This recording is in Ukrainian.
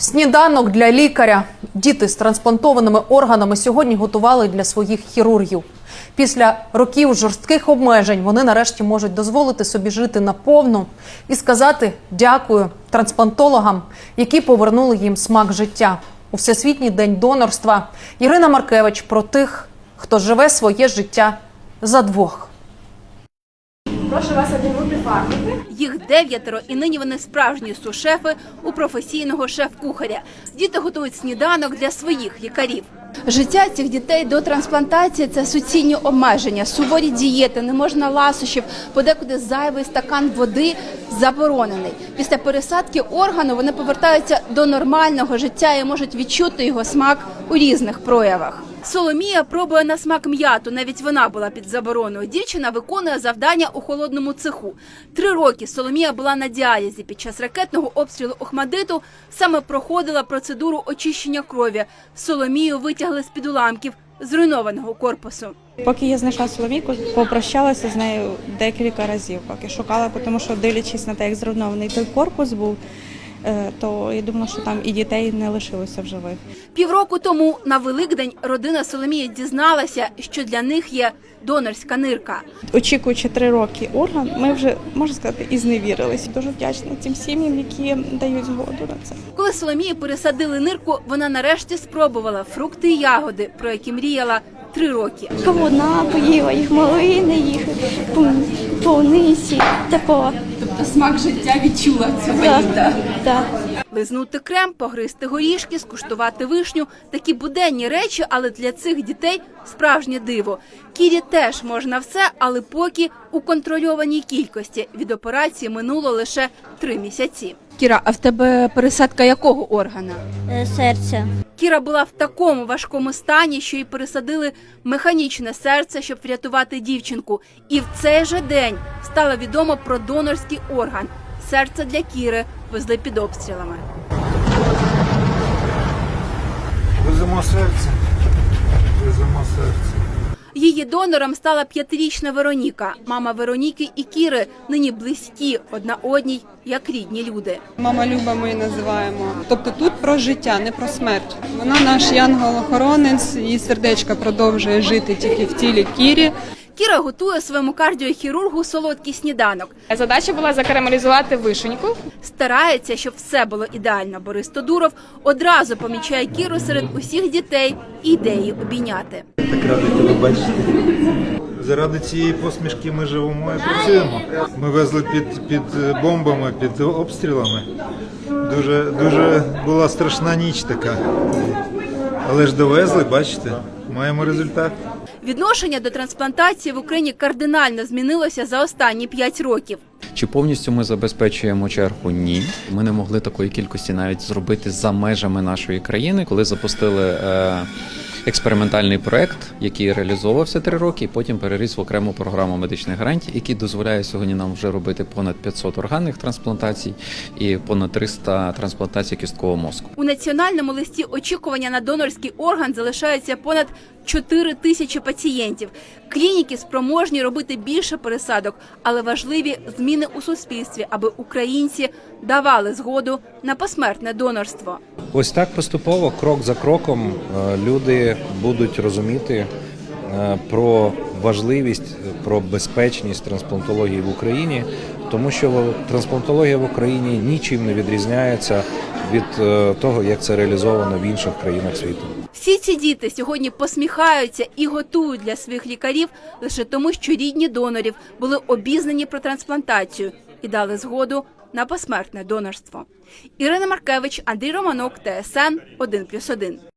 Сніданок для лікаря. Діти з трансплантованими органами сьогодні готували для своїх хірургів. Після років жорстких обмежень вони нарешті можуть дозволити собі жити наповну і сказати дякую трансплантологам, які повернули їм смак життя. У всесвітній день донорства Ірина Маркевич про тих, хто живе своє життя за двох. Прошу вас одягнути фартуки. Їх дев'ятеро, і нині вони справжні сушефи у професійного шеф-кухаря. Діти готують сніданок для своїх лікарів. Життя цих дітей до трансплантації це суцільні обмеження, суворі дієти, не можна ласощів, подекуди зайвий стакан води заборонений. Після пересадки органу вони повертаються до нормального життя і можуть відчути його смак у різних проявах. Соломія пробує на смак м'яту. Навіть вона була під забороною. Дівчина виконує завдання у холодному цеху. Три роки Соломія була на діалізі. Під час ракетного обстрілу Охмадиту саме проходила процедуру очищення крові. Соломію витягли з під уламків зруйнованого корпусу. Поки я знайшла Соломійку, попрощалася з нею декілька разів, поки шукала, тому що дивлячись на те, як зруйнований той корпус був, то я думала, що там і дітей не лишилося в живих. Півроку тому на Великдень родина Соломії дізналася, що для них є донорська нирка. Очікуючи три роки орган, ми вже можна сказати і зневірилися. Дуже вдячна цим сім'ям, які дають згоду на це. Коли Соломії пересадили нирку, вона нарешті спробувала фрукти і ягоди, про які мріяла три роки. Кавуна поїла, їх малини, їх пом- полуниці, такого. Тобто смак життя відчула цього Так, Да. Лизнути крем, погризти горішки, скуштувати вишню такі буденні речі, але для цих дітей справжнє диво. Кірі теж можна все, але поки у контрольованій кількості. Від операції минуло лише три місяці. Кіра, а в тебе пересадка якого органа? Е, Серце. Кіра була в такому важкому стані, що їй пересадили механічне серце, щоб врятувати дівчинку. І в цей же день стало відомо про донорський орган. Серце для Кіри везли під обстрілами. Веземо серце. Веземо серце. Її донором стала п'ятирічна Вероніка. Мама Вероніки і Кіри нині близькі одна одній, як рідні люди. Мама Люба ми її називаємо. Тобто тут про життя, не про смерть. Вона наш янгол-охоронець, її сердечко продовжує жити тільки в тілі Кірі. Кіра готує своєму кардіохірургу солодкий сніданок. Задача була закарамелізувати вишеньку. Старається, щоб все було ідеально. Борис Тодуров одразу помічає Кіру серед усіх дітей і йде її обійняти. Так радий тебе бачити. Заради цієї посмішки ми живемо і працюємо. Ми везли під, під бомбами, під обстрілами. Дуже, дуже була страшна ніч така. Але ж довезли, бачите, маємо результат. Відношення до трансплантації в Україні кардинально змінилося за останні п'ять років. Чи повністю ми забезпечуємо чергу? Ні. Ми не могли такої кількості навіть зробити за межами нашої країни, коли запустили е, експериментальний проект, який реалізовувався три роки, і потім переріс в окрему програму медичних гарантій, який дозволяє сьогодні нам вже робити понад 500 органних трансплантацій і понад 300 трансплантацій кісткового мозку. У національному листі очікування на донорський орган залишається понад 4 тисячі пацієнтів. Клініки спроможні робити більше пересадок, але важливі зміни у суспільстві, аби українці давали згоду на посмертне донорство. Ось так поступово, крок за кроком, е, люди будуть розуміти е, про важливість, про безпечність трансплантології в Україні, тому що трансплантологія в Україні нічим не відрізняється від е, того, як це реалізовано в інших країнах світу. Всі ці діти сьогодні посміхаються і готують для своїх лікарів лише тому, що рідні донорів були обізнані про трансплантацію і дали згоду на посмертне донорство. Ірина Маркевич, Андрій Романок, ТСН 1+,1.